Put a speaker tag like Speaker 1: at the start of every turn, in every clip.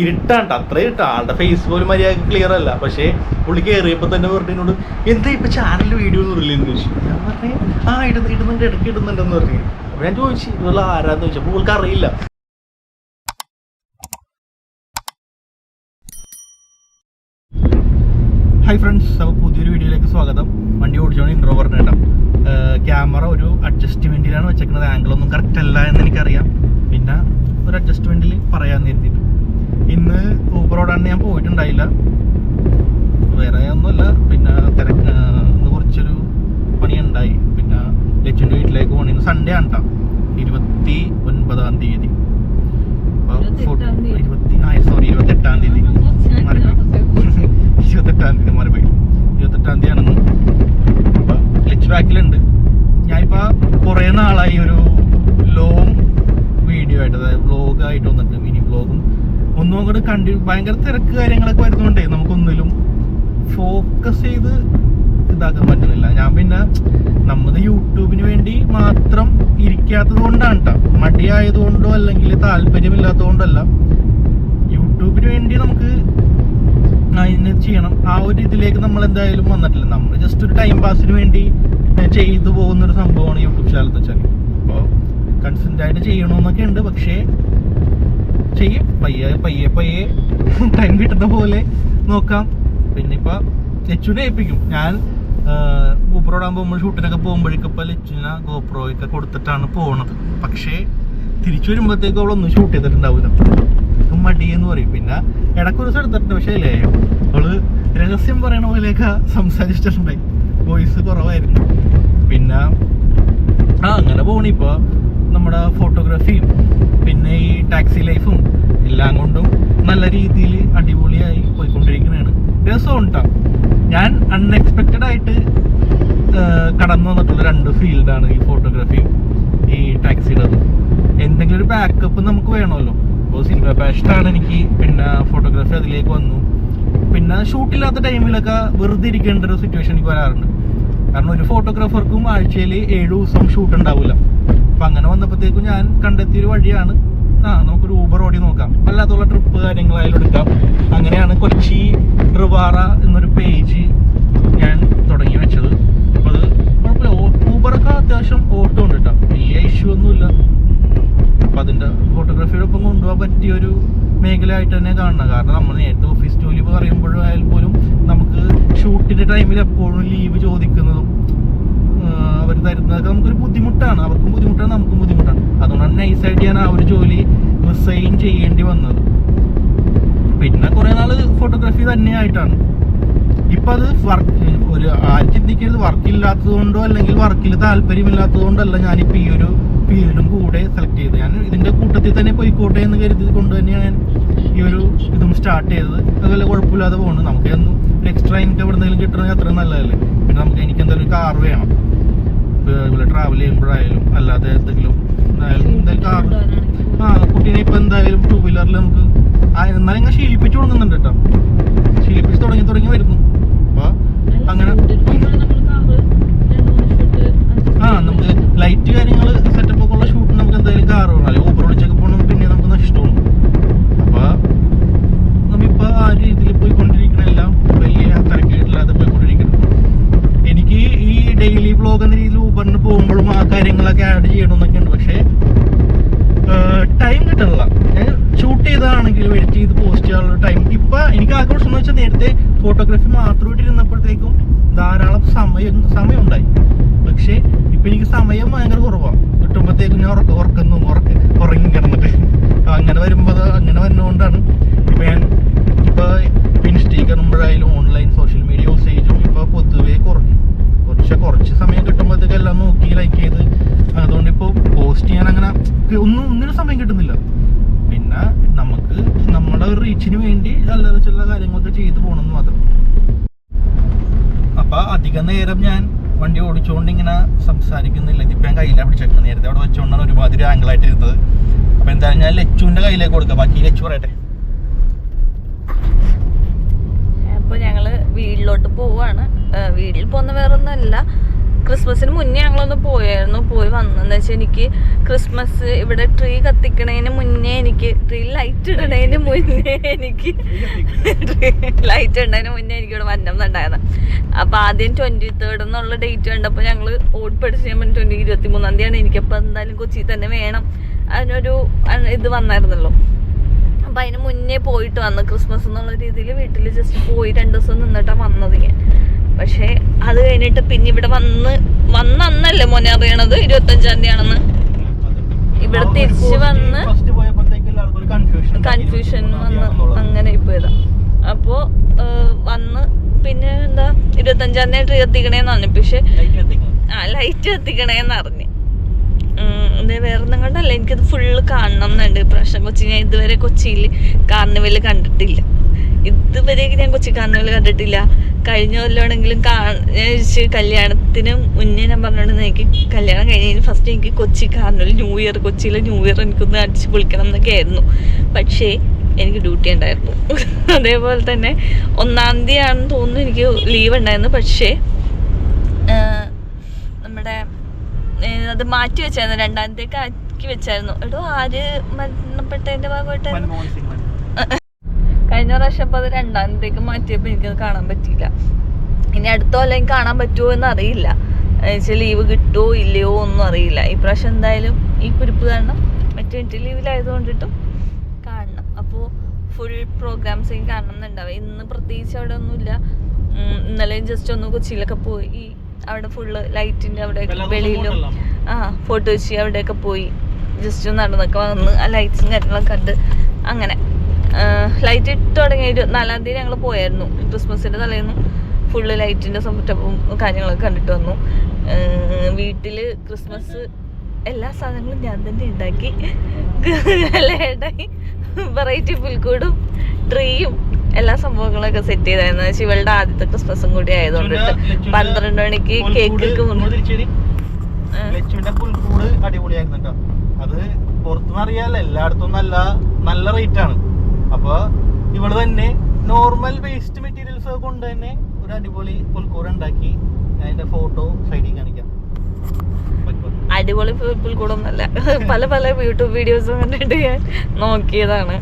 Speaker 1: ഇരുട്ടാണ്ട്. അത്ര ഇട്ട ആളുടെ ഫേസ് പോലും മര്യാദ ക്ലിയർ അല്ല. പക്ഷേ പുള്ളി കയറിയപ്പോൾ തന്നെ പറഞ്ഞോട് എന്താ ഇപ്പൊ ചാനലിൽ വീഡിയോ ഒന്നും ഇല്ലെന്ന് ചോദിച്ചു. ഞാൻ പറഞ്ഞു ആ ഇടുന്ന ഇടുന്നുണ്ട് ഇടയ്ക്ക് ഇടുന്നുണ്ടെന്ന് പറഞ്ഞു. അപ്പൊ ഞാൻ ചോദിച്ചു ഇതുള്ള ആരാന്ന്? ചോദിച്ചു. അപ്പോൾ പുള്ളിക്ക് അറിയില്ല. ഹായ് ഫ്രണ്ട്സ് അപ്പോൾ പുതിയൊരു വീഡിയോയിലേക്ക് സ്വാഗതം. വണ്ടി ഓടിച്ചോണ്ട് ഇൻട്രോ പറഞ്ഞു കേട്ടോ ക്യാമറ ഒരു അഡ്ജസ്റ്റ്മെന്റിലാണ് വെച്ചേക്കുന്നത് ആംഗിളൊന്നും കറക്റ്റ് അല്ല എന്ന് എനിക്കറിയാം. പിന്നെ ഒരു അഡ്ജസ്റ്റ്മെന്റിൽ പറയാമെന്ന് കരുതിയിട്ട്. ഇന്ന് ഊബറോടാണ് ഞാൻ പോയിട്ടുണ്ടായില്ല. വേറെ ഒന്നുമല്ല. പിന്നെ തിരക്ക് ഇന്ന് കുറച്ചൊരു പണിയുണ്ടായി. പിന്നെ ലച്ചുന്റെ വീട്ടിലേക്ക് പോകണം. ഇന്ന് സൺഡേ ആണ് കേട്ടോ ഇരുപത്തി ഒൻപതാം തീയതി. ഇരുപത്തി ആ സോറി ഇരുപത്തെട്ടാം തീയതി. മാറിപ്പോയി ഇരുപത്തെട്ടാം തീയതി മാറിപ്പോയി ഇരുപത്തെട്ടാം തീയതി ആണെന്ന് അപ്പൊ ക്ലച്ച് ബാക്കിലുണ്ട്. ഞാനിപ്പോൾ കുറേ നാളായി ഒരു ലോങ് വീഡിയോ ആയിട്ട് അതായത് വ്ളോഗായിട്ട് വന്നിട്ട് മിനി വ്ലോഗും ഒന്നും അങ്ങോട്ട് കണ്ടി ഭയങ്കര തിരക്ക് കാര്യങ്ങളൊക്കെ വരുന്നുണ്ടേ നമുക്കൊന്നിലും ഫോക്കസ് ചെയ്ത് ഇതാക്കാൻ പറ്റുന്നില്ല. ഞാൻ പിന്നെ നമ്മുടെ യൂട്യൂബിന് വേണ്ടി മാത്രം ഇരിക്കാത്തത് കൊണ്ടാണ് കേട്ടോ മടിയായതുകൊണ്ടോ അല്ലെങ്കിൽ താല്പര്യമില്ലാത്തതുകൊണ്ടല്ല. യൂട്യൂബിന് വേണ്ടി നമുക്ക് അതിന് ചെയ്യണം. ആ ഒരു ഇതിലേക്ക് നമ്മൾ എന്തായാലും വന്നിട്ടില്ല. നമ്മൾ ജസ്റ്റ് ഒരു ടൈം പാസിന് വേണ്ടി ചെയ്തു പോകുന്ന ഒരു സംഭവമാണ് യൂട്യൂബ് ചാനൽ എന്ന് വെച്ചാൽ അപ്പോൾ കൺസെന്റായിട്ട് ചെയ്യണമെന്നൊക്കെ ഉണ്ട്. പക്ഷേ ചെയ്യും. പയ്യെ പയ്യെ പയ്യെ. ടൈം കിട്ടുന്ന പോലെ നോക്കാം. പിന്നെ ഇപ്പം ലച്ചുവിനെ ഏൽപ്പിക്കും. ഞാൻ ഗോപ്രോടാൻ പോകുമ്പോൾ ഷൂട്ടിനൊക്കെ പോകുമ്പോഴേക്കും ഇപ്പം ലച്ചുവിനെ ഗോപ്രോയൊക്കെ കൊടുത്തിട്ടാണ് പോണത്. പക്ഷേ തിരിച്ചു വരുമ്പോഴത്തേക്കും അവളൊന്നും ഷൂട്ട് ചെയ്തിട്ടുണ്ടാവില്ല മടിയെന്ന് പറയും. പിന്നെ ഇടയ്ക്കൊരു ദിവസം എടുത്തിട്ടുണ്ട്. പക്ഷേ അല്ലേ? അവൾ രഹസ്യം പറയണ പോലെയൊക്കെ സംസാരിച്ചിട്ടുണ്ടായി. വോയിസ് കുറവായിരുന്നു. പിന്നെ ആ അങ്ങനെ പോണിപ്പോ ഇപ്പൊ നമ്മുടെ ഫോട്ടോഗ്രാഫിയും പിന്നെ ഈ ടാക്സി ലൈഫും എല്ലാം കൊണ്ടും നല്ല രീതിയിൽ അടിപൊളിയായി പോയിക്കൊണ്ടിരിക്കുന്നതാണ് രസമുണ്ടാ ഞാൻ അൺഎക്സ്പെക്റ്റഡ് ആയിട്ട് കടന്നു വന്നിട്ടുള്ള രണ്ട് ഫീൽഡാണ് ഈ ഫോട്ടോഗ്രാഫിയും ഈ ടാക്സിയുടെ എന്തെങ്കിലും ഒരു ബാക്കപ്പ് നമുക്ക് വേണമല്ലോ. അപ്പോൾ സിനിമ പാഷനാണ് എനിക്ക് പിന്നെ ഫോട്ടോഗ്രാഫി അതിലേക്ക് വന്നു. പിന്നെ ഷൂട്ടില്ലാത്ത ടൈമിലൊക്കെ വെറുതെ ഇരിക്കേണ്ട ഒരു സിറ്റുവേഷൻ എനിക്ക് വരാറുണ്ട്. കാരണം ഒരു ഫോട്ടോഗ്രാഫർക്കും ആഴ്ചയിൽ ഏഴ് ദിവസം ഷൂട്ട് ഉണ്ടാവില്ല അപ്പം അങ്ങനെ വന്നപ്പോഴത്തേക്കും ഞാൻ കണ്ടെത്തിയൊരു വഴിയാണ്. ആ നമുക്കൊരു ഊബർ ഓടി നോക്കാം. അല്ലാത്തുള്ള ട്രിപ്പ് കാര്യങ്ങൾ കാര്യങ്ങളായാലും എടുക്കാം. അങ്ങനെയാണ് കൊച്ചി ട്രിവാറ എന്നൊരു പേജ് ഞാൻ തുടങ്ങി വെച്ചത്. അപ്പോൾ അത് കുഴപ്പമില്ല. ഊബറൊക്കെ അത്യാവശ്യം ഓട്ടോ ഉണ്ട് കേട്ടോ. വലിയ ഇഷ്യൂ ഒന്നുമില്ല. അപ്പം അതിന്റെ ഫോട്ടോഗ്രാഫിയുടെ ഒപ്പം കൊണ്ടുപോകാൻ പറ്റിയ ഒരു മേഖലയായിട്ട് തന്നെ കാണണം. കാരണം നമ്മൾ നേരത്തെ ഓഫീസ് ജോലി പറയുമ്പോഴും ആയാൽ പോലും നമുക്ക് ഷൂട്ടിന്റെ ടൈമിൽ എപ്പോഴും ലീവ് ചോദിക്കുന്നതും അവർ തരുന്നതൊക്കെ നമുക്കൊരു ബുദ്ധിമുട്ടാണ്. അവർക്കും ബുദ്ധിമുട്ടാണ് നമുക്കും ബുദ്ധിമുട്ടാണ്. അതുകൊണ്ടാണ് നൈസായിട്ട് ഞാൻ ആ ഒരു ജോലി റിസൈൻ ചെയ്യേണ്ടി വന്നത്. പിന്നെ കുറേ നാൾ ഫോട്ടോഗ്രാഫി തന്നെയായിട്ടാണ് ഇപ്പൊ അത് വർക്ക് ഒരു ആരും ചിന്തിക്കരുത്. വർക്ക് ഇല്ലാത്തത് കൊണ്ടോ അല്ലെങ്കിൽ വർക്കിൽ താല്പര്യമില്ലാത്തത് കൊണ്ടല്ല ഞാനിപ്പോ ഈ ഒരു ഫീൽഡും കൂടെ സെലക്ട് ചെയ്തത്. ഞാൻ ഇതിന്റെ കൂട്ടത്തിൽ തന്നെ പോയിക്കോട്ടെ എന്ന് കരുതി കൊണ്ട് തന്നെയാണ് ഞാൻ ഈ ഒരു ഇതും സ്റ്റാർട്ട് ചെയ്തത്. അതുപോലെ കുഴപ്പമില്ലാതെ പോകുന്നു നമുക്ക് ഒരു എക്സ്ട്രാ ഇൻകം എവിടെ നിന്നെങ്കിലും കിട്ടണമെങ്കിൽ അത്രയും നല്ലതല്ലേ? പിന്നെ നമുക്ക് എനിക്ക് എന്തായാലും കാർ വേണം. ഇവിടെ ട്രാവൽ ചെയ്യുമ്പോഴായാലും അല്ലാതെ എന്തെങ്കിലും എന്തായാലും എന്തായാലും കാർ ആ കുട്ടീനെ ഇപ്പൊ എന്തായാലും ടൂ വീലറിൽ നമുക്ക് എന്നാലും ഇങ്ങനെ ശീലിപ്പിച്ചു തുടങ്ങുന്നുണ്ട് കേട്ടോ ശീലിപ്പിച്ച് തുടങ്ങി തുടങ്ങി വരുന്നു. അപ്പൊ അങ്ങനെ ആ നമുക്ക് ലൈറ്റ് കാര്യങ്ങൾ സെറ്റപ്പ് ഒക്കെ ഉള്ള ഷൂട്ട് നമുക്ക് എന്തായാലും കാർ വേണം. അല്ലെങ്കിൽ ഊബർ വിളിച്ചൊക്കെ പോകണം പിന്നെ നമുക്ക് നഷ്ടമാണ് അപ്പൊ നമ്മിപ്പോ ആ രീതിയിൽ പോയിക്കൊണ്ടിരിക്കണെല്ലാം വ്ളോഗ് എന്ന രീതിയിൽ ഊബറിന് പോകുമ്പോഴും ആ കാര്യങ്ങളൊക്കെ ആഡ് ചെയ്യണമെന്നൊക്കെ ഉണ്ട് പക്ഷേ ടൈം കിട്ടണില്ല. ഞാൻ ഷൂട്ട് ചെയ്തതാണെങ്കിലും എഡിറ്റ് ചെയ്ത് പോസ്റ്റ് ചെയ്യാനുള്ള ടൈം ഇപ്പൊ എനിക്ക് ആഘോഷം എന്ന് വെച്ചാൽ നേരത്തെ ഫോട്ടോഗ്രാഫി മാത്രമായിട്ട് ഇരുന്നപ്പോഴത്തേക്കും ധാരാളം സമയം സമയം ഉണ്ടായി പക്ഷേ ഇപ്പൊ എനിക്ക് സമയം ഭയങ്കര കുറവാണ് കിട്ടുമ്പോഴത്തേക്കും ഞാൻ ഉറക്കം ഉറക്കുന്നു ഉറക്ക ഉറങ്ങി കിടന്നിട്ട്. അങ്ങനെ വരുമ്പോൾ അങ്ങനെ വരുന്നതുകൊണ്ടാണ് ഇപ്പൊ ഞാൻ ഇപ്പൊ ഇൻസ്റ്റയിൽ കയറുമ്പോഴായാലും ഓൺലൈൻ സോഷ്യൽ മീഡിയ യൂസേജും ഇപ്പൊ പൊതുവേ കുറഞ്ഞു. കുറച്ച് കുറച്ച് സമയം കിട്ടുമ്പോഴത്തേക്ക് എല്ലാം നോക്കി ലൈക്ക് ചെയ്ത്. അതുകൊണ്ട് ഇപ്പോൾ പോസ്റ്റ് ചെയ്യാൻ അങ്ങനെ ഒന്നും ഒന്നിനും സമയം കിട്ടുന്നില്ല. പിന്നെ നമുക്ക് നമ്മുടെ ഒരു റീച്ചിന് വേണ്ടി അല്ലറ ചില കാര്യങ്ങളൊക്കെ ചെയ്തു പോകണമെന്ന് മാത്രം. അപ്പൊ അധിക നേരം ഞാൻ വണ്ടി ഓടിച്ചുകൊണ്ട് ഇങ്ങനെ സംസാരിക്കുന്നില്ല. ഇതിപ്പോ ഞാൻ കയ്യിലാണ് പിടിച്ചേക്കുന്നത്. നേരത്തെ അവിടെ വെച്ചുകൊണ്ടാണ് ഒരുമാതിരി ആംഗിളായിട്ട് ഇരുന്നത് അപ്പോൾ എന്തായാലും ഞാൻ ലച്ചുവിന്റെ കയ്യിലേക്ക് കൊടുക്കാം. ബാക്കി ലച്ചു പറയട്ടെ.
Speaker 2: അപ്പൊ ഞങ്ങൾ വീട്ടിലോട്ട് ഏഹ് വീട്ടിൽ പോകുന്ന വേറെ ഒന്നുമല്ല ക്രിസ്മസിന് മുന്നേ ഞങ്ങളൊന്ന് പോയായിരുന്നു. പോയി വന്നതെന്ന് വെച്ചാൽ എനിക്ക് ക്രിസ്മസ് ഇവിടെ ട്രീ കത്തിക്കണേന് മുന്നേ എനിക്ക് ട്രീ ലൈറ്റ് ഇടണേന് മുന്നേ എനിക്ക് ലൈറ്റ് ഇടണേന് മുന്നേ എനിക്ക് ഇവിടെ വന്നണ്ടായിരുന്നു അപ്പം ആദ്യം ട്വന്റി തേർഡ് എന്നുള്ള ഡേറ്റ് കണ്ടപ്പോൾ ഞങ്ങൾ ഓട് പഠിച്ച് ഞാൻ ട്വന്റി ഇരുപത്തി മൂന്നാം തീയതിയാണ്. എനിക്കപ്പോൾ എന്തായാലും കൊച്ചി തന്നെ വേണം. അതിനൊരു ഇത് വന്നായിരുന്നല്ലോ. അപ്പൊ അതിന് മുന്നേ പോയിട്ട് വന്ന്. ക്രിസ്മസ് എന്നുള്ള രീതിയിൽ വീട്ടിൽ ജസ്റ്റ് പോയി രണ്ടു ദിവസം നിന്നിട്ടാണ് വന്നത് ഞാൻ. പക്ഷേ അത് കഴിഞ്ഞിട്ട് പിന്നെ ഇവിടെ വന്ന് വന്ന അന്നല്ലേ മോനെ അറിയണത്? ഇരുപത്തഞ്ചാം തീയതി ആണെന്ന് ഇവിടെ തിരിച്ച് വന്ന്
Speaker 1: കൺഫ്യൂഷൻ
Speaker 2: വന്ന് അങ്ങനെ പോയതാ അപ്പോ വന്ന് പിന്നെ എന്താ ഇരുപത്തഞ്ചാം തീയതി എത്തിക്കണേന്ന് പറഞ്ഞു പക്ഷെ ആ ലൈറ്റ് എത്തിക്കണേന്ന് അറിഞ്ഞ് ഇത് വേറെ ഒന്നും കൊണ്ടല്ല എനിക്കത് ഫുള്ള് കാണണം എന്നുണ്ട് പ്രശ്നം കൊച്ചി ഞാൻ ഇതുവരെ കൊച്ചിയിൽ കാർണിവൽ കണ്ടിട്ടില്ല. ഇതുവരെയൊക്കെ ഞാൻ കൊച്ചി കാർണിവൽ കണ്ടിട്ടില്ല. കഴിഞ്ഞ കൊല്ലമാണെങ്കിലും കാണിച്ച് കല്യാണത്തിന് മുന്നേ ഞാൻ പറഞ്ഞോണ്ട് എനിക്ക് കല്യാണം കഴിഞ്ഞതിന് ഫസ്റ്റ് എനിക്ക് കൊച്ചി കാർണിവൽ ന്യൂ ഇയർ കൊച്ചിയിലെ ന്യൂ ഇയർ എനിക്കൊന്ന് അടിച്ച് പൊളിക്കണം എന്നൊക്കെ ആയിരുന്നു. പക്ഷേ എനിക്ക് ഡ്യൂട്ടി ഉണ്ടായിരുന്നു. അതേപോലെ തന്നെ ഒന്നാം തീയതി ആണെന്ന് തോന്നുന്നു എനിക്ക് ലീവ് ഉണ്ടായിരുന്നു. പക്ഷേ നമ്മുടെ അത് മാറ്റി വെച്ചായിരുന്നു രണ്ടാമത്തേക്ക് ആക്കി വെച്ചായിരുന്നു. എടോ ആര് മരണപ്പെട്ടതിന്റെ ഭാഗമായിട്ട്?
Speaker 1: മൻമോഹൻ സിംഗ്
Speaker 2: കഴിഞ്ഞ പ്രാവശ്യം അപ്പൊ അത് രണ്ടാമത്തേക്ക് മാറ്റിയപ്പോ എനിക്കത് കാണാൻ പറ്റിയില്ല. ഇനി അടുത്ത കൊല്ലം കാണാൻ പറ്റുമോ എന്ന് അറിയില്ല. എന്നുവെച്ചാൽ ലീവ് കിട്ടുമോ ഇല്ലയോ ഒന്നും അറിയില്ല. ഈ പ്രാവശ്യം എന്തായാലും ഈ കുരിപ്പ് കാരണം മെറ്റേണിറ്റി ലീവിലായതുകൊണ്ടിട്ടും കാണണം. അപ്പോൾ ഫുൾ പ്രോഗ്രാംസ് കാണണം എന്നുണ്ടാവും ഇന്ന് പ്രത്യേകിച്ച് അവിടെ ഒന്നുമില്ല. ഇന്നലെയും ജസ്റ്റ് ഒന്ന് കൊച്ചിയിലൊക്കെ പോയി അവിടെ ഫുള്ള് ലൈറ്റിന്റെ അവിടെ വെളിയിലും ആ ഫോട്ടോ വെച്ച് അവിടെയൊക്കെ പോയി. ജസ്റ്റ് നടന്നൊക്കെ വന്ന് ആ ലൈറ്റ്സും കാര്യങ്ങളൊക്കെ കണ്ട് അങ്ങനെ. ലൈറ്റ് ഇട്ട് തുടങ്ങിയ ഇരുപത്തിനാലാം തീയതി ഞങ്ങൾ പോയായിരുന്നു. ക്രിസ്മസിന്റെ തലേന്നും ഫുള്ള് ലൈറ്റിന്റെ സെറ്റപ്പും കാര്യങ്ങളൊക്കെ കണ്ടിട്ട് വന്നു. വീട്ടിൽ ക്രിസ്മസ് എല്ലാ സാധനങ്ങളും ഞാൻ തന്നെ ഉണ്ടാക്കി. വെറൈറ്റി പുൽക്കൂടും ട്രീയും എല്ലാ സംഭവങ്ങളൊക്കെ സെറ്റ് ചെയ്തായിരുന്നു. വെച്ചാൽ ഇവളുടെ ആദ്യത്തെ ക്രിസ്മസും കൂടി ആയതുകൊണ്ട് പന്ത്രണ്ട് മണിക്ക് കേക്ക് ഒക്കെ മുറിച്ച് ആ.
Speaker 1: ലച്ചുവിന്റെ പുൽക്കൂട് അടിപൊളിയായിരുന്നു കേട്ടോ അത് പുറത്തുനിന്ന് അറിയാല്ല എല്ലായിടത്തും നല്ല നല്ല റേറ്റ് ആണ്. അപ്പൊ ഇവൾ തന്നെ നോർമൽ വേസ്റ്റ് മെറ്റീരിയൽസ് കൊണ്ട് തന്നെ ഒരു അടിപൊളി പുൽക്കൂട് ഉണ്ടാക്കി. അതിന്റെ ഫോട്ടോ സൈഡിൽ കാണിക്കാം?
Speaker 2: അടിപൊളി പുൽക്കൂടൊന്നല്ല പല പല യൂട്യൂബ് വീഡിയോസും കണ്ടിട്ട് ഞാൻ നോക്കിയതാണ്.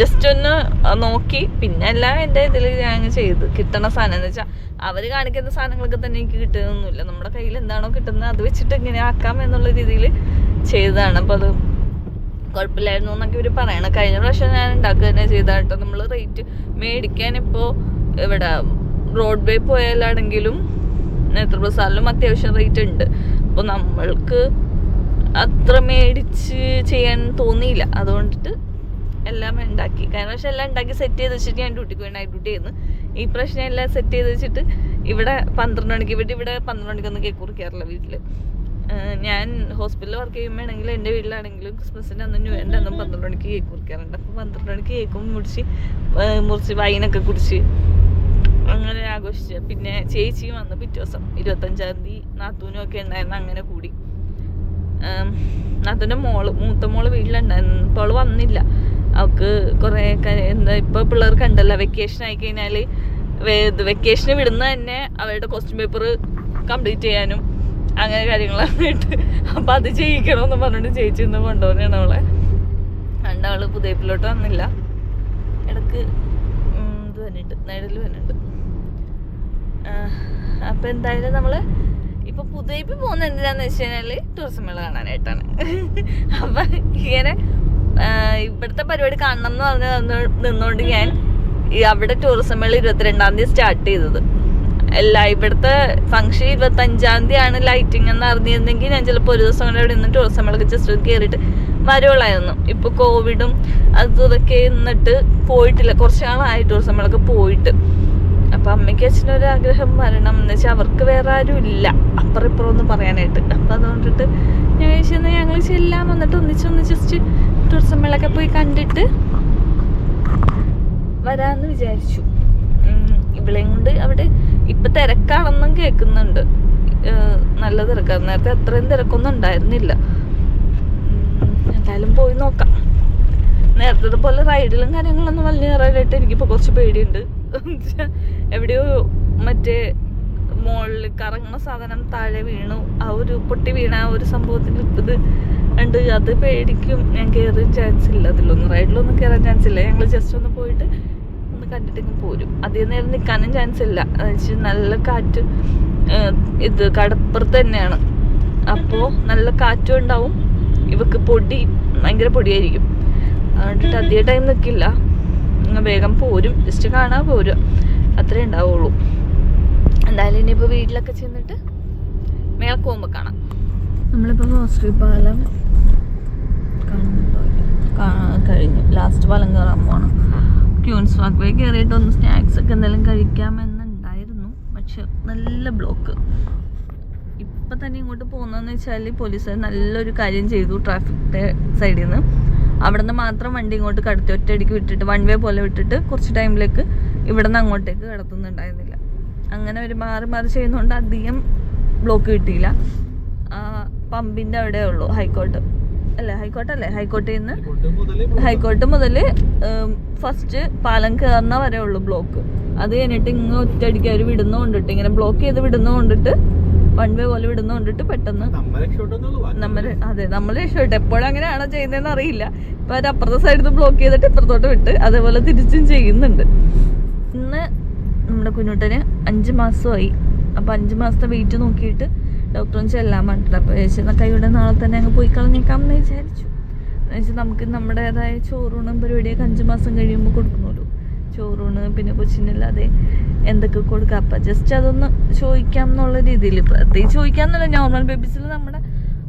Speaker 2: ജസ്റ്റ് ഒന്ന് നോക്കി. പിന്നെ എല്ലാം എന്റെ ഇതിൽ ഞാൻ ചെയ്ത് കിട്ടണ സാധനം എന്ന് വെച്ചാൽ അവർ കാണിക്കുന്ന സാധനങ്ങളൊക്കെ തന്നെ എനിക്ക് കിട്ടുന്നൊന്നുമില്ല. നമ്മുടെ കയ്യിൽ എന്താണോ കിട്ടുന്നത് അത് വെച്ചിട്ട് ഇങ്ങനെ ആക്കാം എന്നുള്ള രീതിയിൽ ചെയ്തതാണ്. അപ്പോൾ അത് കുഴപ്പമില്ലായിരുന്നു എന്നൊക്കെ ഇവർ പറയണം. കഴിഞ്ഞ പ്രാവശ്യം ഞാൻ ഉണ്ടാക്കുക തന്നെ ചെയ്ത കേട്ടോ. നമ്മൾ റേറ്റ് മേടിക്കാൻ ഇപ്പോൾ ഇവിടെ റോഡ് വേ പോയാലാണെങ്കിലും നേത്ര പ്രസാദിലും അത്യാവശ്യം റേറ്റ് ഉണ്ട്. അപ്പോൾ നമ്മൾക്ക് അത്ര മേടിച്ച് ചെയ്യാൻ തോന്നിയില്ല. അതുകൊണ്ടിട്ട് എല്ലാം ഉണ്ടാക്കി. കാരണം പക്ഷെ എല്ലാം ഉണ്ടാക്കി സെറ്റ് ചെയ്ത് വെച്ചിട്ട് ഞാൻ ഡ്യൂട്ടിക്ക് പോയി നൈറ്റ് ഡ്യൂട്ടി ആയിരുന്നു. ഈ പ്രശ്നം എല്ലാം സെറ്റ് ചെയ്ത് വെച്ചിട്ട് ഇവിടെ പന്ത്രണ്ട് മണിക്ക് ഇവിടെ ഇവിടെ പന്ത്രണ്ട് മണിക്കൊന്നും കേക്ക് കുറിക്കാറില്ല വീട്ടിൽ ഞാൻ ഹോസ്പിറ്റലിൽ വർക്ക് ചെയ്യുമ്പോഴാണെങ്കിലും എന്റെ വീട്ടിലാണെങ്കിലും ക്രിസ്മസിന്റെ അന്നും ന്യൂ അന്നും പന്ത്രണ്ട് മണിക്ക് കേക്ക് കുറിക്കാറുണ്ട്. അപ്പോൾ പന്ത്രണ്ട് മണിക്ക് കേക്കും മുടിച്ച് മുറിച്ച് വൈനൊക്കെ കുടിച്ച് അങ്ങനെ ആഘോഷിച്ച്. പിന്നെ ചേച്ചിയും വന്നു പിറ്റേ ദിവസം ഇരുപത്തഞ്ചാം തീയതി നാത്തൂനും ഒക്കെ ഉണ്ടായിരുന്നു അങ്ങനെ കൂടി. നാത്തൂന്റെ മോൾ മൂത്ത മോൾ വീട്ടിലുണ്ടായിരുന്നു. ഇപ്പോൾ അവൾ വന്നില്ല. അവൾക്ക് കുറേ എന്താ ഇപ്പോൾ പിള്ളേർക്ക് ഉണ്ടല്ലോ വെക്കേഷൻ ആയി കഴിഞ്ഞാൽ വെക്കേഷന് വിടുന്ന തന്നെ അവരുടെ ക്വസ്റ്റ്യൻ പേപ്പർ കംപ്ലീറ്റ് ചെയ്യാനും അങ്ങനെ കാര്യങ്ങളായിട്ട് അപ്പം അത് ചെയ്യിക്കണമെന്ന് പറഞ്ഞിട്ട് ചേച്ചി ഇന്ന് കൊണ്ടുപോകുന്നതാണ് അവളെ. രണ്ടാൾ പുതിയപ്പിലോട്ട് വന്നില്ല. ഇടയ്ക്ക് ഇത് വന്നിട്ട് നേടൽ വന്നിട്ട് അപ്പം എന്തായാലും നമ്മൾ ഇപ്പൊ പുതുവൈപ്പ് പോകുന്ന എന്തിനാന്ന് വെച്ച് കഴിഞ്ഞാൽ ടൂറിസം മേള കാണാനായിട്ടാണ്. അപ്പൊ ഇങ്ങനെ ഇവിടുത്തെ പരിപാടി കാണണം എന്ന് പറഞ്ഞ് നിന്നുകൊണ്ട് ഞാൻ അവിടെ ടൂറിസം മേള ഇരുപത്തിരണ്ടാം തീയതി സ്റ്റാർട്ട് ചെയ്തത്. അല്ല ഇവിടുത്തെ ഫംഗ്ഷൻ ഇരുപത്തി അഞ്ചാം തീയതി ആണ് ലൈറ്റിംഗ് എന്ന് അറിഞ്ഞിരുന്നെങ്കിൽ ഞാൻ ചിലപ്പോൾ ഒരു ദിവസം കൊണ്ട് അവിടെ നിന്ന് ടൂറിസം മേളക്ക് ജസ്റ്റ് കയറിയിട്ട് വരുവുള്ളായിരുന്നു ഇപ്പൊ കോവിഡും അത് ഇതൊക്കെ നിന്നിട്ട് പോയിട്ടില്ല. കുറച്ച് നാളായി ടൂറിസം മേളക്ക് പോയിട്ട്. അപ്പൊ അമ്മയ്ക്ക് അച്ഛനൊരു ആഗ്രഹം വരണം. എന്ന് വെച്ചാൽ അവർക്ക് വേറെ ആരും ഇല്ല. അപ്പുറം ഇപ്പുറം ഒന്നും പറയാനായിട്ട്. അപ്പൊ അതുകൊണ്ടിട്ട് ഞാൻ ചോദിച്ചാൽ ഞങ്ങൾ ചെല്ലാം വന്നിട്ട് ഒന്നിച്ചൊന്ന് ജസ്റ്റ് ടൂറിസം മേളൊക്കെ പോയി കണ്ടിട്ട് വരാന്ന് വിചാരിച്ചു. ഇവിളെയും കൊണ്ട് അവിടെ ഇപ്പൊ തിരക്കാണെന്നും കേൾക്കുന്നുണ്ട്. നല്ല തിരക്കാണ് നേരത്തെ അത്രയും തിരക്കൊന്നും ഉണ്ടായിരുന്നില്ല. എന്തായാലും പോയി നോക്കാം. നേരത്തെ പോലെ റൈഡിലും കാര്യങ്ങളൊന്നും വലിയ കയറാനായിട്ട് എനിക്കിപ്പോൾ കുറച്ച് പേടിയുണ്ട്. എവിടെയോ മറ്റേ മുകളിൽ കറങ്ങുന്ന സാധനം താഴെ വീണു. ആ ഒരു പൊട്ടി വീണ ആ ഒരു സംഭവത്തിന് ഇത് ഉണ്ട് അത് പേടിക്കും. ഞാൻ കയറാൻ ചാൻസ് ഇല്ല. അതിലൊന്നും റൈഡിലൊന്നും കയറാൻ ചാൻസ് ഇല്ല. ഞങ്ങൾ ജസ്റ്റ് ഒന്ന് പോയിട്ട് ഒന്ന് കണ്ടിട്ട് ഇങ്ങ് പോരും. അധികം നേരം നിൽക്കാനും ചാൻസ് ഇല്ല. നല്ല കാറ്റ് ഇത് കടപ്പുറത്ത് തന്നെയാണ്. അപ്പോൾ നല്ല കാറ്റും ഉണ്ടാവും. ഇവക്ക് പൊടി ഭയങ്കര പൊടിയായിരിക്കും. അതുകൊണ്ടിട്ട് അധികം ടൈം നിൽക്കില്ല വേഗം പോരും. ജസ്റ്റ് കാണാൻ പോരും. അത്രേ ഉണ്ടാവുള്ളൂ. എന്തായാലും ഇനിയിപ്പോൾ വീട്ടിലൊക്കെ ചെന്നിട്ട് മേളക്ക് പോകുമ്പോൾ കാണാം. നമ്മളിപ്പോൾ ഹോസ്റ്റൽ പാലം കഴിഞ്ഞു. ലാസ്റ്റ് പാലം കയറാൻ പോകണം ക്യൂൻസ് വാക്കുവേ കയറിയിട്ട് ഒന്ന് സ്നാക്സ് ഒക്കെ എന്തെങ്കിലും കഴിക്കാമെന്നുണ്ടായിരുന്നു. പക്ഷെ നല്ല ബ്ലോക്ക് ഇപ്പം തന്നെ ഇങ്ങോട്ട് പോകുന്നതെന്ന് വെച്ചാൽ പോലീസ് നല്ലൊരു കാര്യം ചെയ്തു ട്രാഫിക്കിന്റെ സൈഡിൽ നിന്ന് അവിടെ നിന്ന് മാത്രം വണ്ടി ഇങ്ങോട്ട് കടത്തി ഒറ്റയടിക്ക് വിട്ടിട്ട് വൺ വേ പോലെ വിട്ടിട്ട് കുറച്ച് ടൈമിലേക്ക് ഇവിടെ നിന്ന് അങ്ങോട്ടേക്ക് കടത്തുന്നുണ്ടായിരുന്നില്ല. അങ്ങനെ ഒരു മാറി മാറി ചെയ്യുന്നതുകൊണ്ട് അധികം ബ്ലോക്ക് കിട്ടിയില്ല. പമ്പിന്റെ അവിടെ ഉള്ളൂ ഹൈക്കോർട്ട് അല്ലേ? ഹൈക്കോട്ടല്ലേ? അല്ലേ ഹൈക്കോർട്ടിൽ നിന്ന് ഹൈക്കോട്ട് മുതൽ ഫസ്റ്റ് പാലം കയറുന്ന വരെ ഉള്ളു ബ്ലോക്ക്. അത് കഴിഞ്ഞിട്ട് ഇങ്ങ് ഒറ്റയടിക്ക് അവർ വിടുന്ന കൊണ്ടിട്ട് ഇങ്ങനെ ബ്ലോക്ക് ചെയ്ത് വിടുന്ന കൊണ്ടിട്ട് വൺ വേ പോലെ വിടുന്ന കൊണ്ടിട്ട് പെട്ടെന്ന് നമ്മൾ അതെ നമ്മൾ രക്ഷപ്പെട്ടു. എപ്പോഴും അങ്ങനെയാണോ ചെയ്യുന്നതെന്ന് അറിയില്ല. ഇപ്പൊ അത് അപ്പുറത്തെ സൈഡിൽ നിന്ന് ബ്ലോക്ക് ചെയ്തിട്ട് ഇപ്പുറത്തോട്ട് വിട്ട് അതേപോലെ തിരിച്ചും ചെയ്യുന്നുണ്ട്. ഇന്ന് നമ്മുടെ കുഞ്ഞുട്ടന് അഞ്ച് മാസമായി. അപ്പൊ അഞ്ച് മാസത്തെ വെയിറ്റ് നോക്കിയിട്ട് ഡോക്ടറും ചെല്ലാൻ പറഞ്ഞിട്ട് അപ്പൊ ചേച്ചി എന്നാൽ കൈയുടെ നാളെ തന്നെ അങ്ങ് പോയി കളഞ്ഞേക്കാം എന്ന് വിചാരിച്ചു എന്നുവെച്ചാൽ നമുക്ക് നമ്മുടേതായ ചോറൂണും പരിപാടിയൊക്കെ അഞ്ച് മാസം കഴിയുമ്പോൾ കൊടുക്കണമല്ലോ ചോറൂണ് പിന്നെ കൊച്ചിനല്ലാതെ എന്തൊക്കെ കൊടുക്കാം? അപ്പം ജസ്റ്റ് അതൊന്ന് ചോദിക്കാം എന്നുള്ള രീതിയിൽ. പ്രത്യേകിച്ച് ചോദിക്കാമെന്നല്ല നോർമൽ ബേബീസിൽ നമ്മുടെ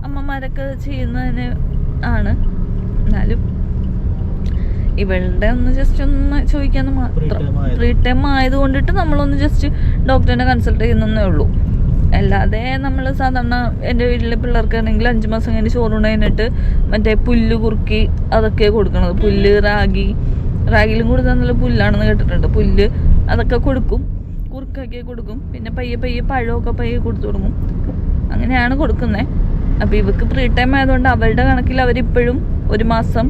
Speaker 2: അമ്മമാരൊക്കെ ചെയ്യുന്നതിന് ആണ്. എന്നാലും ഇവളുടെ ഒന്ന് ജസ്റ്റ് ഒന്ന് ചോദിക്കാന്ന് മാത്രം. ഫ്രീ ടൈം ആയത്. കൊണ്ടിട്ട് നമ്മളൊന്ന് ജസ്റ്റ് ഡോക്ടറിനെ കൺസൾട്ട് ചെയ്യുന്നേ ഉള്ളൂ. അല്ലാതെ നമ്മൾ സാധാരണ എന്റെ വീട്ടിലെ പിള്ളേർക്കാണെങ്കിൽ അഞ്ച് മാസം കഴിഞ്ഞ് ചോറുണ്ട് കഴിഞ്ഞിട്ട് മറ്റേ പുല്ല് കുറുക്കി അതൊക്കെ കൊടുക്കണത്. പുല്ല് റാഗി റാഗിലും കൂടുതൽ നല്ല പുല്ലാണെന്ന് കേട്ടിട്ടുണ്ട്. പുല്ല് അതൊക്കെ കൊടുക്കും. കുറുക്കൊക്കെ കൊടുക്കും. പിന്നെ പയ്യെ പയ്യെ പഴമൊക്കെ പയ്യെ കൊടുത്തു തുടങ്ങും. അങ്ങനെയാണ് കൊടുക്കുന്നത് അപ്പോൾ ഇവക്ക് ഫ്രീ ടൈം ആയതുകൊണ്ട് അവരുടെ കണക്കിൽ അവരിപ്പോഴും ഒരു മാസം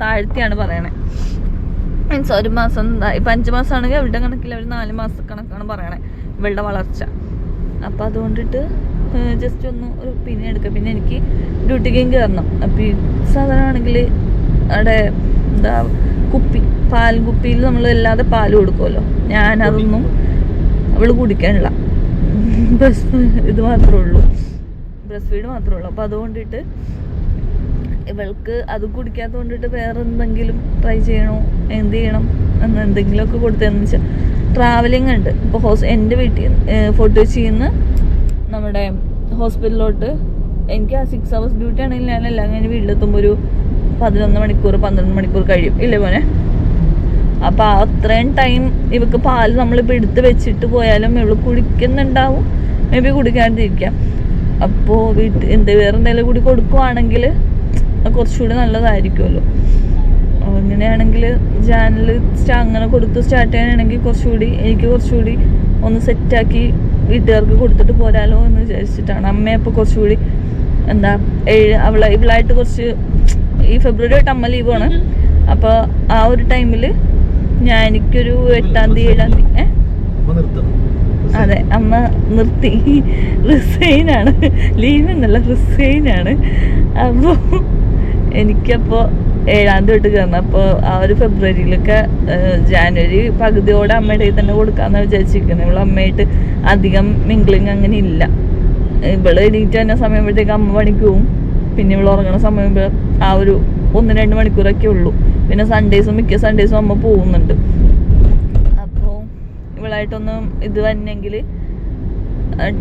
Speaker 2: താഴ്ത്തിയാണ് പറയണേ. മീൻസ് ഒരു മാസം ഇപ്പൊ അഞ്ച് മാസമാണെങ്കിൽ അവരുടെ കണക്കിൽ അവർ നാല് മാസ കണക്കാണ് പറയണേ. ഇവളുടെ വളർച്ച. അപ്പം അതുകൊണ്ടിട്ട് ജസ്റ്റ് ഒന്ന് ഒരു ഒപ്പീനിയൻ എടുക്കാം. പിന്നെ എനിക്ക് ഡ്യൂട്ടിക്കും കയറണം അപ്പം ഈ സാധാരണ ആണെങ്കിൽ അവിടെ എന്താ കുപ്പി പാൽ കുപ്പിയിൽ നമ്മൾ അല്ലാതെ പാൽ കൊടുക്കുമല്ലോ. ഞാനതൊന്നും അവൾ കുടിക്കാനില്ല. ബ്രസ് ഇത് മാത്രമേ ഉള്ളൂ. ബ്രസ് ഫീഡ് മാത്രമേ ഉള്ളൂ. അപ്പോൾ അതുകൊണ്ടിട്ട് ഇവൾക്ക് അത് കുടിക്കാത്തത് കൊണ്ടിട്ട് വേറെ എന്തെങ്കിലും ട്രൈ ചെയ്യണോ? എന്ത് ചെയ്യണം? എന്ന് എന്തെങ്കിലുമൊക്കെ കൊടുത്തതെന്ന് വെച്ചാൽ ട്രാവലിംഗ് ഉണ്ട്. ഇപ്പോൾ ഹോസ് എന്റെ വീട്ടിൽ ഫോർട്ട് കൊച്ചിയിൽ നമ്മുടെ ഹോസ്പിറ്റലിലോട്ട് എനിക്ക് ആ സിക്സ് അവേഴ്സ് ഡ്യൂട്ടി ആണെങ്കിൽ ഞാൻ എല്ലാം കഴിഞ്ഞ് വീട്ടിലെത്തുമ്പോൾ ഒരു പതിനൊന്ന് മണിക്കൂർ പന്ത്രണ്ട് മണിക്കൂർ കഴിയും. ഇല്ലേ മോനെ? അപ്പോൾ അത്രയും ടൈം ഇവക്ക് പാൽ നമ്മളിപ്പോൾ എടുത്ത് വെച്ചിട്ട് പോയാലും ഇവൾ കുടിക്കുന്നുണ്ടാവും. May be കുടിക്കാണ്ടിരിക്കാം. അപ്പോൾ വീട്ടിൽ എന്ത് വേറെ എന്തെങ്കിലും കൂടി കൊടുക്കുവാണെങ്കിൽ കുറച്ചുകൂടി നല്ലതായിരിക്കുമല്ലോ. അങ്ങനെയാണെങ്കിൽ ചാനൽ അങ്ങനെ കൊടുത്ത് സ്റ്റാർട്ട് ചെയ്യാനാണെങ്കിൽ കുറച്ചുകൂടി എനിക്ക് കുറച്ചുകൂടി ഒന്ന് സെറ്റാക്കി വീട്ടുകാർക്ക് കൊടുത്തിട്ട് പോരാലോ എന്ന് വിചാരിച്ചിട്ടാണ്. അമ്മയപ്പോൾ കുറച്ചുകൂടി എന്താ ഏഴ് അവളെ ഇവളായിട്ട് കുറച്ച് ഈ ഫെബ്രുവരി തൊട്ട് അമ്മ ലീവാണ് അപ്പോൾ ആ ഒരു ടൈമിൽ ഞാൻ എനിക്കൊരു എട്ടാം തീയതി ഏഴാം തീയതി ഏ? അതെ അമ്മ നിർത്തി. റിസൈനാണ് ലീവ് എന്നല്ല റിസൈനാണ് അപ്പോൾ എനിക്കപ്പോൾ ഏഴാം തൊട്ട് കയറണം അപ്പോൾ ആ ഒരു ഫെബ്രുവരിയിലൊക്കെ ജാനുവരി പകുതിയോടെ അമ്മയുടെ കയ്യിൽ തന്നെ കൊടുക്കാമെന്നാണ് വിചാരിച്ചിരിക്കുന്നത് ഇവളെ അമ്മയായിട്ട് അധികം മിങ്കിളിങ് അങ്ങനെ ഇല്ല. ഇവൾ എണീറ്റ് തന്നെ സമയമ്പോഴത്തേക്ക് അമ്മ പണിക്ക് പോവും പിന്നെ ഇവൾ ഉറങ്ങണ സമയം ആ ഒരു ഒന്ന് രണ്ട് മണിക്കൂറൊക്കെ ഉള്ളൂ. പിന്നെ സൺഡേസും മിക്ക സൺഡേസും അമ്മ പോകുന്നുണ്ട്. അപ്പോൾ ഇവളായിട്ടൊന്ന് ഇത് വന്നെങ്കിൽ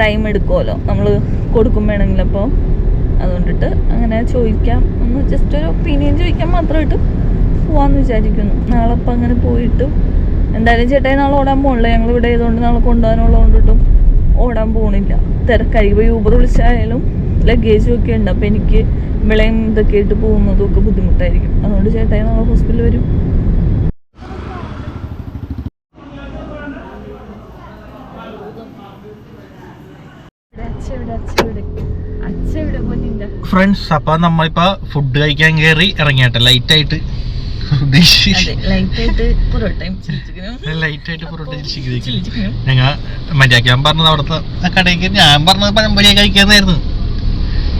Speaker 2: ടൈം എടുക്കുമല്ലോ നമ്മൾ കൊടുക്കും വേണമെങ്കിൽ അപ്പോൾ അതുകൊണ്ടിട്ട് അങ്ങനെ ചോദിക്കാം. ഒന്ന് ജസ്റ്റ് ഒരു ഒപ്പീനിയൻ ചോദിക്കാൻ മാത്രമായിട്ട് പോവാന്ന് വിചാരിക്കുന്നു. നാളെ അപ്പം അങ്ങനെ പോയിട്ട് എന്തായാലും ചേട്ടായി നാളെ ഓടാൻ പോകണില്ല ഞങ്ങൾ ഇവിടെ ആയതുകൊണ്ട് നാളെ കൊണ്ടുപോകാനുള്ളത് കൊണ്ടിട്ടും ഓടാൻ പോകണില്ല തിരക്കായി ഇപ്പോൾ യൂബർ വിളിച്ചായാലും ലഗേജും ഒക്കെ ഉണ്ട്. അപ്പോൾ എനിക്ക് വിളയും ഇതൊക്കെ ആയിട്ട് പോകുന്നതും ഒക്കെ ബുദ്ധിമുട്ടായിരിക്കും. അതുകൊണ്ട് ചേട്ടായി നാളെ ഹോസ്പിറ്റലിൽ വരും.
Speaker 1: ഫ്രണ്ട്സ് അപ്പൊ നമ്മളിപ്പോ ഫുഡ് കഴിക്കാൻ കയറി ഇറങ്ങിയാട്ടെ. ലൈറ്റ് ആയിട്ട് ഞങ്ങ മര്യാദക്കാൻ പറഞ്ഞത് അവിടുത്തെ ആ കടയ്ക്ക് ഞാൻ പറഞ്ഞത് പഴംപൊരിയെ കഴിക്കാന്നായിരുന്നു.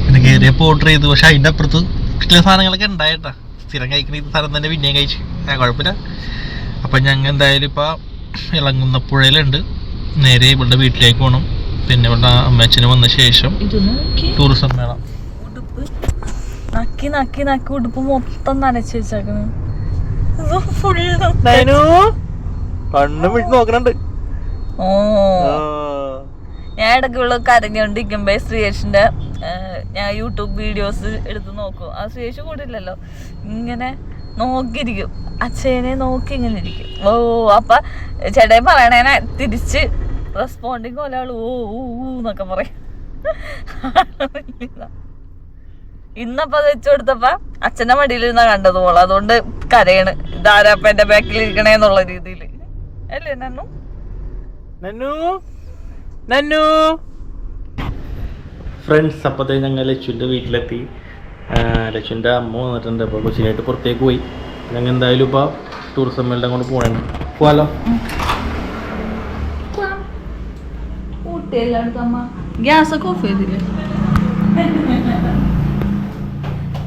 Speaker 1: പിന്നെ കയറിയപ്പോ ഓർഡർ ചെയ്തു. പക്ഷെ അതിന്റെ അപ്പുറത്ത് ചില സാധനങ്ങളൊക്കെ ഉണ്ടായിട്ടാ. സ്ഥിരം കഴിക്കുന്ന സ്ഥലം സാധനം തന്നെ പിന്നെയും കഴിച്ചു. ഞാൻ കുഴപ്പമില്ല. അപ്പൊ ഞങ്ങൾ എന്തായാലും ഇപ്പൊ ഇളങ്ങുന്ന പുഴയിലുണ്ട്. നേരെ ഇവളുടെ വീട്ടിലേക്ക് പോകണം പിന്നെ ഇവിടെ അമ്മച്ചന് വന്ന ശേഷം ടൂറിസം മേള.
Speaker 2: ഉടുപ്പ്. നക്കി നക്കി നക്കി. ഉടുപ്പ് മൊത്തം നനച്ച് വെച്ചേക്കണ്.
Speaker 1: കണ്ണും വിട്ട് നോക്കണുണ്ട്.
Speaker 2: ഓ. ഞാൻ ഇടയ്ക്കുള്ള കരഞ്ഞോണ്ടിരിക്കുമ്പോ ശ്രീയേഷിന്റെ ഞാൻ യൂട്യൂബ് വീഡിയോസ് എടുത്ത് നോക്കും. ആ ശ്രീയേഷ് കൂടില്ലല്ലോ ഇങ്ങനെ നോക്കിയിരിക്കും. അച്ഛനെ നോക്കി ഇങ്ങനെ ഇരിക്കും. ഓ അപ്പൊ ചേട്ടൻ പറയണേനെ തിരിച്ച് റെസ്പോണ്ടിങ് പോലെ ആൾ ഓ ഊ എന്നൊക്കെ പറയും. ഇന്നപ്പോ അത് വെച്ചു കൊടുത്തപ്പോ അച്ഛന്റെ മടിയിൽ ഇരുന്നാ കണ്ടത് പോലെ അതുകൊണ്ട് കരയണ്. ഇതാരപ്പ എന്റെ ബാക്കിൽ ഇരിക്കണേന്നുള്ള രീതിയിൽ അല്ലേ നന്നു?
Speaker 1: നന്നു? നന്നു? ഫ്രണ്ട്സ് അപ്പോഴത്തേ ഞങ്ങൾ ലച്ചുവിന്റെ വീട്ടിലെത്തി. ലച്ചുവിന്റെ അമ്മ വന്നിട്ടുണ്ട്. അപ്പോൾ കൊച്ചിനായിട്ട് പുറത്തേക്ക് പോയി. ഞങ്ങൾ എന്തായാലും ഇപ്പോൾ ടൂറിസം മേളിന്റെ കൊണ്ട് പോകണം. പോവാലോ
Speaker 2: ഗ്യാസ് ഒക്കെ ഓഫ് ചെയ്തില്ലേ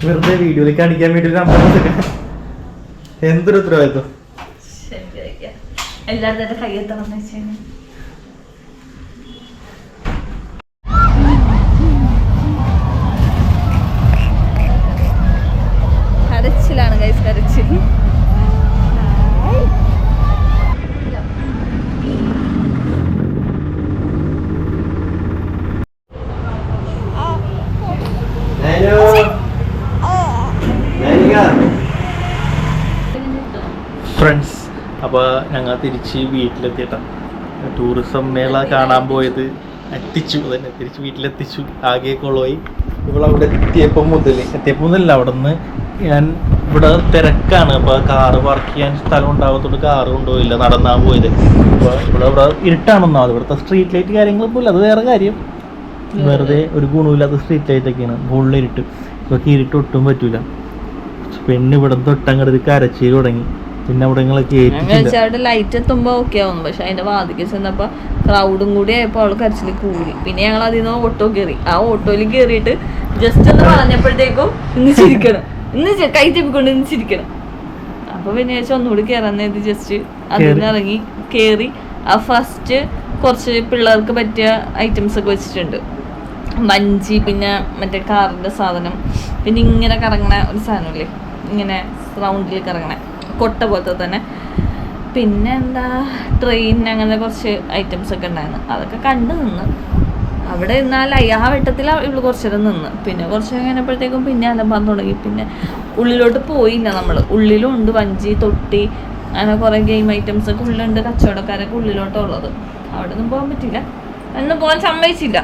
Speaker 1: വെറുതെ വീഡിയോയിൽ കാണിക്കാൻ വേണ്ടി ഒരു അമ്മ എന്തൊരു ഉത്തരവാദിത്വം?
Speaker 2: എല്ലാവരും കൈ എന്ന് വെച്ചാൽ
Speaker 1: അപ്പോൾ ഞങ്ങൾ തിരിച്ച് വീട്ടിലെത്തിയിട്ട ടൂറിസം മേള കാണാൻ പോയത് എത്തിച്ചു തന്നെ തിരിച്ച് വീട്ടിലെത്തിച്ചു. ആകെ കൊളോയി ഇവളവിടെ എത്തിയപ്പോൾ മുതൽ എത്തിയപ്പോൾ മുതലല്ല അവിടെ നിന്ന് ഞാൻ ഇവിടെ തിരക്കാണ്. അപ്പോൾ കാറ് പാർക്ക് ചെയ്യാൻ സ്ഥലം ഉണ്ടാവത്തോണ്ട് കാറ് കൊണ്ടുപോയില്ല നടന്നാ പോയത്. അപ്പോൾ ഇവിടെ ഇവിടെ ഇരുട്ടാണെന്നാണ് ഇവിടുത്തെ സ്ട്രീറ്റ് ലൈറ്റ് കാര്യങ്ങളൊന്നും ഇല്ല അത് വേറെ കാര്യം. വെറുതെ ഒരു ഗുണമില്ലാത്ത സ്ട്രീറ്റ് ലൈറ്റ് ഒക്കെയാണ് ഫുള്ള് ഇരുട്ട്. ഇതൊക്കെ ഇരുട്ട് ഒട്ടും പറ്റൂല പെണ്ണ് ഇവിടെ തൊട്ടങ്ങടുത്ത് കരച്ചിൽ തുടങ്ങി. പിന്നെ അവിടെ
Speaker 2: ലൈറ്റ് എത്തുമ്പോ ഓക്കെ ആവും പക്ഷെ അതിന്റെ വാതിക്ക് ചെന്നപ്പോ ക്രൗഡും കൂടി ആയപ്പോ അവൾ കരച്ചിൽ കൂടി. പിന്നെ ഞങ്ങൾ അതിൽ നിന്ന് ഓട്ടോ കയറി ആ ഓട്ടോയിൽ കയറിയിട്ട് ജസ്റ്റ് ഒന്ന് പറഞ്ഞപ്പോഴത്തേക്കും ഇന്ന് ചിരിക്കണം. ഇന്ന് കൈ തെപ്പിക്കൊണ്ട് ഇന്ന് ചിരിക്കണം. അപ്പൊ പിന്നെ വെച്ചാൽ ഒന്നുകൂടി കയറാൻ നേരത്തെ ജസ്റ്റ് അതിൽ നിന്ന് ഇറങ്ങി കയറി ആ ഫസ്റ്റ് കുറച്ച് പിള്ളേർക്ക് പറ്റിയ ഐറ്റംസ് ഒക്കെ വെച്ചിട്ടുണ്ട്. മഞ്ചി പിന്നെ മറ്റേ കാറിന്റെ സാധനം. പിന്നെ ഇങ്ങനെ കറങ്ങണ ഒരു സാധനമില്ലേ? ഇങ്ങനെ റൗണ്ടിൽ കറങ്ങണ. കൊട്ട പോലത്തെ തന്നെ. പിന്നെ എന്താ ട്രെയിൻ അങ്ങനെ കുറച്ച് ഐറ്റംസ് ഒക്കെ ഉണ്ടായിരുന്നു. അതൊക്കെ കണ്ടു നിന്ന്. അവിടെ നിന്നാൽ ആ വെട്ടത്തിൽ ഇവൾ കുറച്ച് നേരം നിന്ന്. പിന്നെ കുറച്ച് കഴിഞ്ഞപ്പോഴത്തേക്കും പിന്നെ അലമ്പാൻ തുടങ്ങി. പിന്നെ ഉള്ളിലോട്ട് പോയില്ല നമ്മൾ ഉള്ളിലും ഉണ്ട് വഞ്ചി തൊട്ടി അങ്ങനെ കുറേ ഗെയിം ഐറ്റംസ് ഒക്കെ ഉള്ളിലുണ്ട് കച്ചവടക്കാരൊക്കെ ഉള്ളിലോട്ടുള്ളത്. അവിടെ ഒന്നും പോകാൻ പറ്റില്ല അന്ന് പോകാൻ സമ്മതിച്ചില്ല.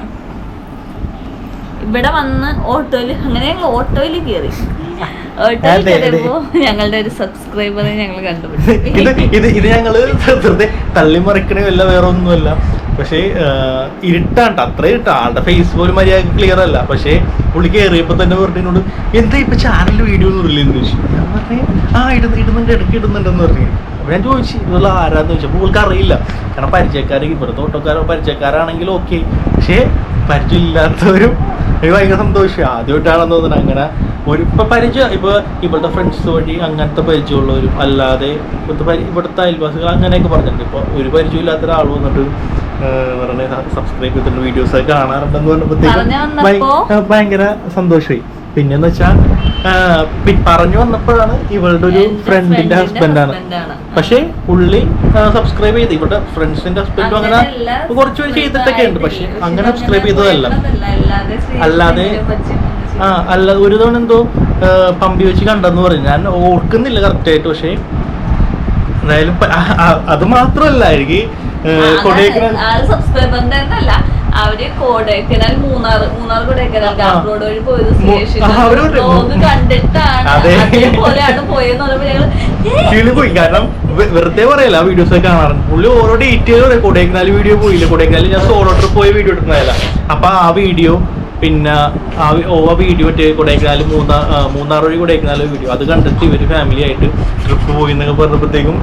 Speaker 2: ഇവിടെ വന്ന് ഓട്ടോയിൽ അങ്ങനെ ഓട്ടോയിൽ കയറി ഓട്ടോയിൽ
Speaker 1: അതെ.
Speaker 2: ഞങ്ങളുടെ ഒരു സബ്സ്ക്രൈബറെ ഞങ്ങൾ
Speaker 1: ഇത്
Speaker 2: കണ്ടുപിടിച്ചു.
Speaker 1: ഇത് ഇത് ഞങ്ങൾ വെറുതെ തള്ളി മറിക്കണമല്ല വേറെ ഒന്നുമല്ല പക്ഷേ ഇരുട്ടാണ്ട് അത്ര ഇരുട്ടാ. ആളുടെ ഫേസ് പോലും മര്യാദ ക്ലിയർ അല്ല. പക്ഷേ പുള്ളി കയറിയപ്പോ തന്നെ പറഞ്ഞോട് എന്താ ഇപ്പൊ ചാനൽ വീഡിയോ ഒന്നും ഇല്ലെന്ന് ചോദിച്ചു. ഞാൻ പറഞ്ഞു ആ ഇടുന്ന ഇടുന്നുണ്ട് ഇടയ്ക്ക് ഇടുന്നുണ്ടെന്ന് പറഞ്ഞു. അപ്പൊ ഞാൻ ചോദിച്ചു ഇതുള്ള ആരാന്ന്? ചോദിച്ചു. അപ്പൊ പുള്ളിക്ക് അറിയില്ല. കാരണം പരിചയക്കാർ ഇവിടുത്തെ ഓട്ടോക്കാരോ പരിചയക്കാരാണെങ്കിലും ഓക്കെ പക്ഷേ പരിചയമില്ലാത്തവരും എനിക്ക് ഭയങ്കര സന്തോഷം. ആദ്യമായിട്ടാണെന്ന് തോന്നുന്നത് അങ്ങനെ ഒരു ഇപ്പൊ പരിചയം ഇപ്പൊ ഇവിടുത്തെ ഫ്രണ്ട്സ് വഴി അങ്ങനത്തെ പരിചയമുള്ളവരും അല്ലാതെ ഇവിടുത്തെ പരി ഇവിടുത്തെ അയൽവാസികൾ അങ്ങനെയൊക്കെ പറഞ്ഞിട്ടുണ്ട്. ഇപ്പൊ ഒരു പരിചയമില്ലാത്ത ഒരാൾ വന്നിട്ട് പറഞ്ഞ സബ്സ്ക്രൈബ് ചെയ്തിട്ട് വീഡിയോസ് ഒക്കെ കാണാറുണ്ടെന്ന്
Speaker 2: പറഞ്ഞു
Speaker 1: പറഞ്ഞപ്പോഴത്തേക്കും ഭയങ്കര സന്തോഷമായി. പിന്നെന്ന് വെച്ചാൽ പറഞ്ഞു വന്നപ്പോഴാണ് ഇവളുടെ ഒരു ഫ്രണ്ടിന്റെ
Speaker 2: ഹസ്ബൻഡ്
Speaker 1: ഹസ്ബൻഡാണ്. പക്ഷേ പുള്ളി സബ്സ്ക്രൈബ് ചെയ്ത്. ഇവിടെ ഫ്രണ്ട്സിന്റെ ഹസ്ബൻഡും അങ്ങനെ
Speaker 2: കുറച്ചുപേര്
Speaker 1: കുറച്ച് പേര് ചെയ്തിട്ടൊക്കെ ഉണ്ട് പക്ഷെ അങ്ങനെ സബ്സ്ക്രൈബ് ചെയ്തതല്ല
Speaker 2: അല്ലാതെ
Speaker 1: ആ അല്ല ഒരു തവണ എന്തോ പമ്പി വെച്ച് കണ്ടെന്ന് പറഞ്ഞു. ഞാൻ ഓർക്കുന്നില്ല കറക്റ്റായിട്ട് പക്ഷേ എന്തായാലും അത് മാത്രമല്ല എനിക്ക് കൊടൈക്കനാൽ
Speaker 2: സബ്സ്ക്രൈബറിന്റെ അവർ കോടൈക്കനാൽ മൂന്നാർ മൂന്നാർ കൊടൈക്കനാൽ
Speaker 1: ആ.
Speaker 2: കാസർഗോഡ് വഴി പോയത് കണ്ടിട്ടാണ് പോയെന്ന്
Speaker 1: പോയി. കാരണം വെറുതെ പറയല്ല വീഡിയോസ് ഒക്കെ കാണാറുണ്ട്. പുള്ളി ഓരോ ഡീറ്റെയിൽ പറയും. കൊടൈക്കനാൽ വീഡിയോ പോയില്ല? കൊടൈക്കനാൽ ഞാൻ സോളോ ട്രിപ്പ് പോയ വീഡിയോ എടുക്കുന്നതല്ല. അപ്പൊ ആ വീഡിയോ പിന്നെ ആ ഓവ വീഡിയോ മറ്റേ കൊടൈക്കനാൽ മൂന്നാർ മൂന്നാർ വഴി കൊടൈക്കനാൽ വീഡിയോ അത് കണ്ടിട്ട് ഇവർ ഫാമിലി ആയിട്ട് ട്രിപ്പ് പോയി എന്നൊക്കെ പറഞ്ഞപ്പോഴത്തേക്കും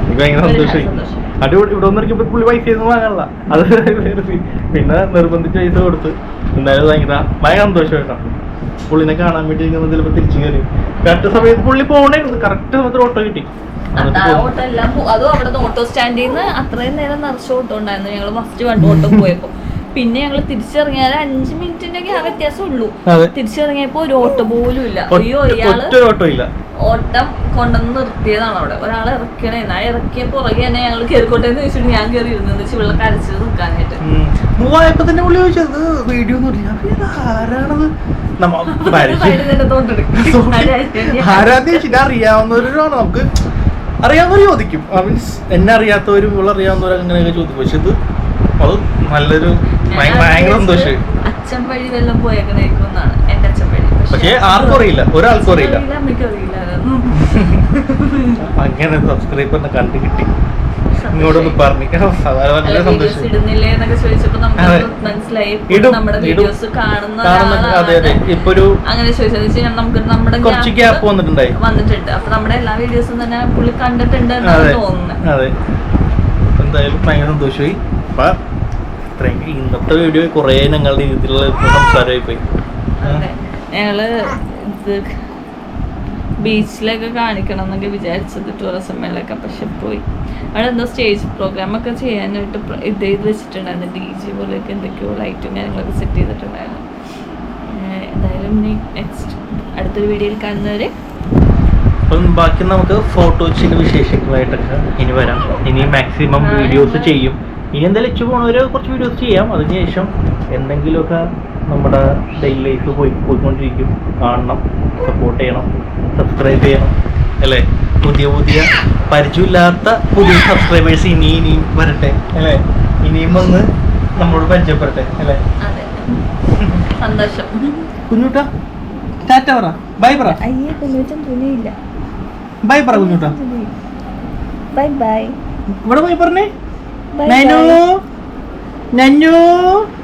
Speaker 1: എനിക്ക് ഭയങ്കര സന്തോഷമായി.
Speaker 2: സന്തോഷം.
Speaker 1: അത് ഇവിടെ വന്നിരിക്കുമ്പോൾ പുള്ളി പൈസ ഒന്നും വാങ്ങാനുള്ള അത് പിന്നെ നിർബന്ധിച്ച് പൈസ കൊടുത്ത് എന്തായാലും ഭയങ്കര ഭയങ്കര സന്തോഷമായിട്ടാണ് പുള്ളിനെ കാണാൻ വേണ്ടി ഇങ്ങനെ ചിലപ്പോൾ തിരിച്ചു കയറി കറക്റ്റ് സമയത്ത് പുള്ളി പോണേ കറക്റ്റ് സമയത്ത് ഓട്ടോ കിട്ടി.
Speaker 2: ഓട്ടോ എല്ലാം അതും അവിടെ ഓട്ടോ സ്റ്റാൻഡിൽ നിന്ന് അത്രയും നേരം നിറച്ച് ഓട്ടോ ഉണ്ടായിരുന്നു. ഞങ്ങൾ ഫസ്റ്റ് വണ്ടി ഓട്ടോ പോയപ്പോ. പിന്നെ ഞങ്ങൾ തിരിച്ചിറങ്ങിയാൽ അഞ്ച് മിനിറ്റിന്റെ ആ വ്യത്യാസം ഉള്ളൂ. തിരിച്ചിറങ്ങിയപ്പോ ഒരു ഓട്ടോ പോലും ഇല്ല. അയ്യോ
Speaker 1: ഇയാൾ ഓട്ടോ
Speaker 2: കൊണ്ടുവന്ന് നിർത്തിയതാണ് അവിടെ. ഒരാൾ ഇറക്കണേ. ആ ഇറക്കിയ പുറകെ തന്നെ ഞങ്ങൾ കയറിക്കോട്ടെ എന്ന് വെച്ചിട്ട് ഞാൻ കയറി ഇരുന്നു വെള്ളം കരച്ചത് നിൽക്കാനായിട്ട്.
Speaker 1: മൂവായപ്പോ തന്നെ പുള്ളി ചോദിച്ചത് വീഡിയോ ആരാണത്? ആരാന്ന് അറിയാവുന്നവരാണ് നമുക്ക് അറിയാവുന്നവർ ചോദിക്കും. മീൻസ് എന്നെ അറിയാത്തവരും ഇവിടെ അറിയാവുന്നവരും അങ്ങനെയൊക്കെ ചോദിക്കും. പക്ഷെ ഇത് അത് നല്ലൊരു ഭയങ്കര സന്തോഷം.
Speaker 2: അച്ഛൻ വഴി വെള്ളം പോയേക്കണേക്കും എന്നാണ് എന്റെ അച്ഛൻ വഴി.
Speaker 1: പക്ഷേ ആർക്കും അറിയില്ല. ഒരാൾക്കും അറിയില്ല. അങ്ങനെ സബ്സ്ക്രൈബറിനെ കണ്ടു കിട്ടി. ഇങ്ങോട്ടൊന്ന് പറഞ്ഞു
Speaker 2: videos
Speaker 1: സന്തോഷം. അതെ. അതെ ഇപ്പൊ ഒരു
Speaker 2: അങ്ങനെ ചോദിച്ചത്. നമുക്ക് നമ്മുടെ
Speaker 1: കുറച്ച് ഗ്യാപ്പ് വന്നിട്ടുണ്ടായി.
Speaker 2: വന്നിട്ടുണ്ട്. അപ്പൊ നമ്മുടെ എല്ലാ വീഡിയോസും തന്നെ പുള്ളി കണ്ടിട്ടുണ്ട് എന്നാണ് തോന്നുന്നത്.
Speaker 1: അതെ. എന്തായാലും ഭയങ്കര സന്തോഷമായി. അപ്പൊ ഇന്നത്തെ വീഡിയോ കുറേ ഞങ്ങളുടെ രീതിയിലുള്ള സംസാരമായി പോയി
Speaker 2: ഞങ്ങൾ ഇത് ബീച്ചിലൊക്കെ കാണിക്കണം എന്നൊക്കെ വിചാരിച്ചത് ടൂറിസം മേളൊക്കെ പക്ഷെ പോയി. അവിടെ എന്തോ സ്റ്റേജ് പ്രോഗ്രാം ഒക്കെ ചെയ്യാനായിട്ട് ഇത് ചെയ്ത് വെച്ചിട്ടുണ്ടായിരുന്നു. ഡി ജെ പോലെയൊക്കെ എന്തൊക്കെയോ ലൈറ്റും കാര്യങ്ങളൊക്കെ സെറ്റ് ചെയ്തിട്ടുണ്ടായിരുന്നു. എന്തായാലും ഇനി നെക്സ്റ്റ് അടുത്തൊരു വീഡിയോയിൽ കാണുന്നവരെ
Speaker 1: അപ്പം ബാക്കി നമുക്ക് ഫോട്ടോസിന്റെ വിശേഷങ്ങളായിട്ടൊക്കെ ഇനി വരാം. ഇനി മാക്സിമം വീഡിയോസ്. ചെയ്യും. ഇനി എന്തായാലും ഇച്ചു പോണവര് കുറച്ച് വീഡിയോസ് ചെയ്യാം. അതിനുശേഷം എന്തെങ്കിലുമൊക്കെ നമ്മുടെ ഡെയിലി ലൈഫ് പോയി പോയിക്കൊണ്ടിരിക്കും. കാണണം സപ്പോർട്ട് ചെയ്യണം സബ്സ്ക്രൈബ് ചെയ്യണം അല്ലേ? പുതിയ പുതിയ പരിചയമില്ലാത്ത പുതിയ സബ്സ്ക്രൈബേഴ്സ് ഇനി ഇനിയും വരട്ടെ അല്ലേ? ഇനിയും വന്ന് നമ്മളോട് പരിചയപ്പെടട്ടെ അല്ലേ?
Speaker 2: അതെ. സന്തോഷം.
Speaker 1: കുഞ്ഞുട്ടാ ടാറ്റ പറ. ബൈ പറ.
Speaker 2: അയ്യേ കൊല്ലുവച്ചൻ തുണിയില്ല.
Speaker 1: ബൈ പറ കുഞ്ഞുട്ടാ.
Speaker 2: ബൈ ബൈ
Speaker 1: ഇവിടെ പോയി പറഞ്ഞേ.
Speaker 2: Bye
Speaker 1: Nanu. Bye. Nanu.